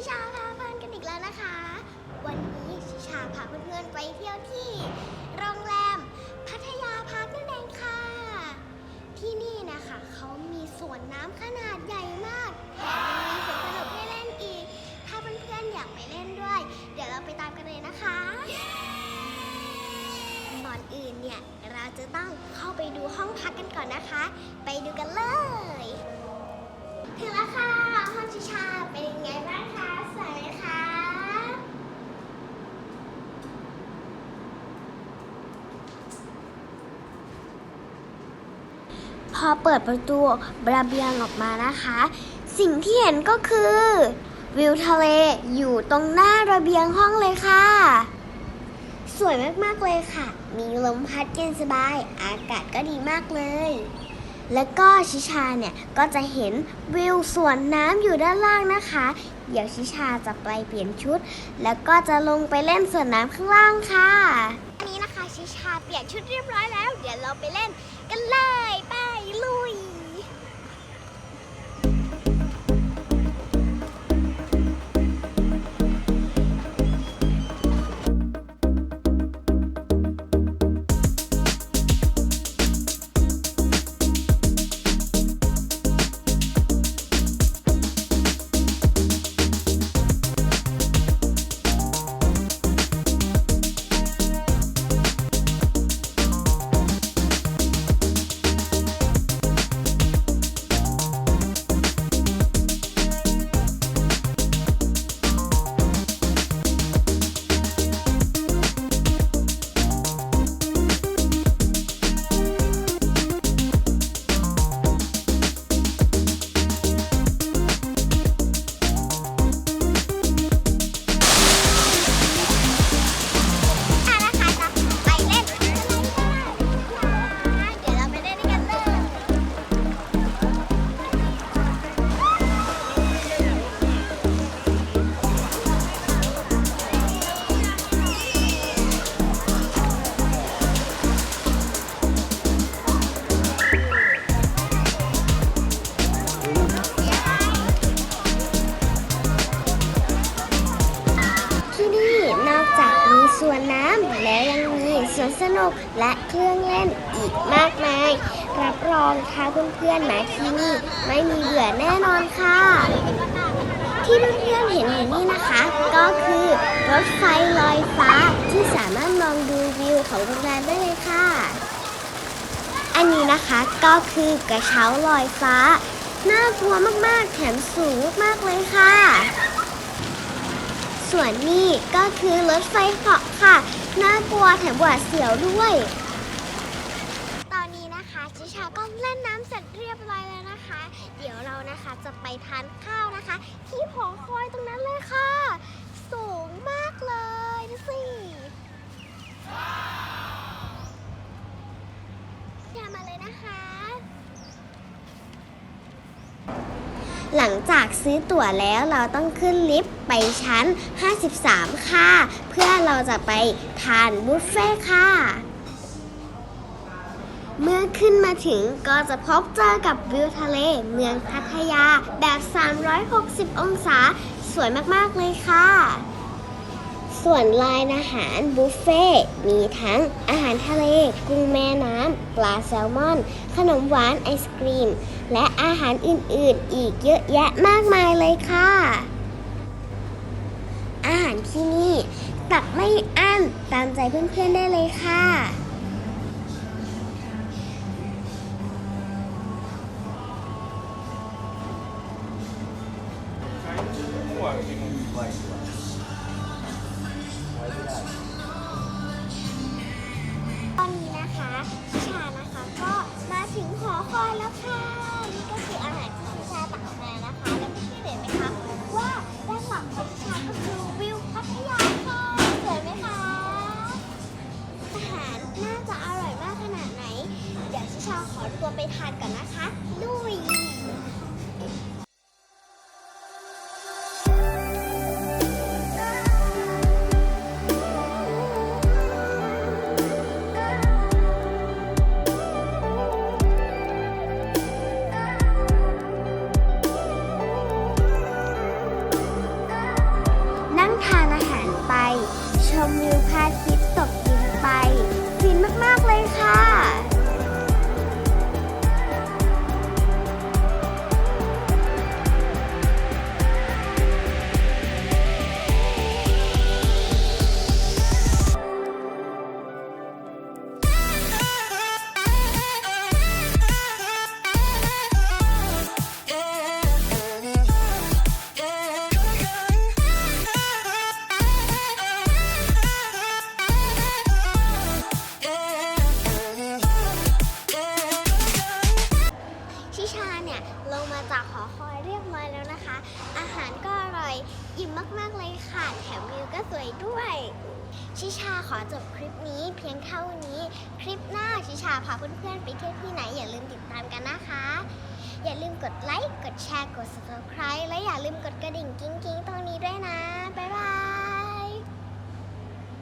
ชิชาพาเพื่อนกันอีกแล้วนะคะ วันนี้ชิชาพาเพื่อนไปเที่ยวที่ โรงแรมพัทยาพาร์คนั่นเองค่ะ ที่นี่นะคะเขามีสวนน้ำขนาดใหญ่มากแถมยังมีสวนสนุกให้เล่นอีก ถ้าเพื่อนๆอยากไปเล่นด้วย เดี๋ยวเราไปตามกันเลยนะคะ ก่อนอื่นเนี่ยเราจะต้องเข้าไปดูห้องพักกันก่อนนะคะ ไปดูกันเลย ถึงแล้วค่ะห้องชิชาเป็นยังไงบ้างคะสวยไหมคะพอเปิดประตูระเบียงออกมานะคะ สิ่งที่เห็นก็คือ วิวทะเลอยู่ตรงหน้าระเบียงห้องเลยค่ะ สวยมากๆเลยค่ะ มีลมพัดเย็นสบาย อากาศก็ดีมากเลย แล้วก็ชิชาเนี่ยก็จะเห็นวิวสวนน้ำอยู่ด้านล่างนะคะ เดี๋ยวชิชาจะไปเปลี่ยนชุด แล้วก็จะลงไปเล่นสวนน้ำข้างล่างค่ะ อันนี้นะคะชิชาเปลี่ยนชุดเรียบร้อยแล้ว เดี๋ยวเราไปเล่นกันเลยไปลุย มีสวนน้ำแล้วยังมีสวนสนุกและเครื่องเล่นอีกมากมาย รับรองถ้าเพื่อนๆมาที่นี่ไม่มีเบื่อแน่นอนค่ะ ที่เพื่อนๆเห็นอยู่นี่นะคะ ก็คือรถไฟลอยฟ้าที่สามารถมองดูวิวของโรงแรมได้เลยค่ะ อันนี้นะคะก็คือกระเช้าลอยฟ้า น่ากลัวมากๆ แถมสูงมากๆเลยค่ะ ส่วนนี้ก็คือรถไฟเหาะค่ะ น่ากลัวแถมหวาดเสียวด้วย ตอนนี้นะคะชิชาก็เล่นน้ำเสร็จเรียบร้อยแล้วนะคะ เดี๋ยวเรานะคะจะไปทานข้าวนะคะ ที่หอคอยตรงนั้นเลยค่ะ สูงมากเลยดูสิตามมาเลยนะคะ หลังจากซื้อตั๋วแล้วเราต้องขึ้นลิฟต์ไปชั้น 53 ค่ะ เพื่อเราจะไปทานบุฟเฟ่ค่ะ เมื่อขึ้นมาถึงก็จะพบเจอกับวิวทะเลเมืองพัทยาแบบ 360 องศาสวยมาก ๆ เลยค่ะ ส่วนลายอาหารบุฟเฟ่ต์มีทั้งอาหารทะเล กุ้งแม่น้ำปลาแซลมอน ขนมหวานไอศกรีม และอาหารอื่นๆ อีกเยอะแยะมากมายเลยค่ะ อาหารที่นี่ตักไม่อั้นตามใจเพื่อนๆได้เลยค่ะ ตอนนี้นะคะพิชานะคะก็มาถึงหอคอยแล้วค่ะนี่ก็คืออาหารที่พิชาตักออกมานะคะ แล้วพี่เห็นไหมคะว่าด้านหลังของพิชาก็คือวิวพัทยาค่ะสวยไหมคะอาหารน่าจะอร่อยมากขนาดไหน เดี๋ยวชิชาขอตัวไปทานก่อนนะคะ ชาเนี่ยลงมาจากหอคอยเรียบร้อยแล้วนะคะ อาหารก็อร่อยอิ่มมากๆเลยค่ะ แถมวิวก็สวยด้วย ชิชาขอจบคลิปนี้เพียงเท่านี้ คลิปหน้าชิชาพาเพื่อนๆไปเที่ยวที่ไหนอย่าลืมติดตามกันนะคะ อย่าลืมกดไลค์ กดแชร์ กด subscribe และอย่าลืมกดกระดิ่งกิ้งๆ ตรงนี้ด้วยนะ บ๊ายบาย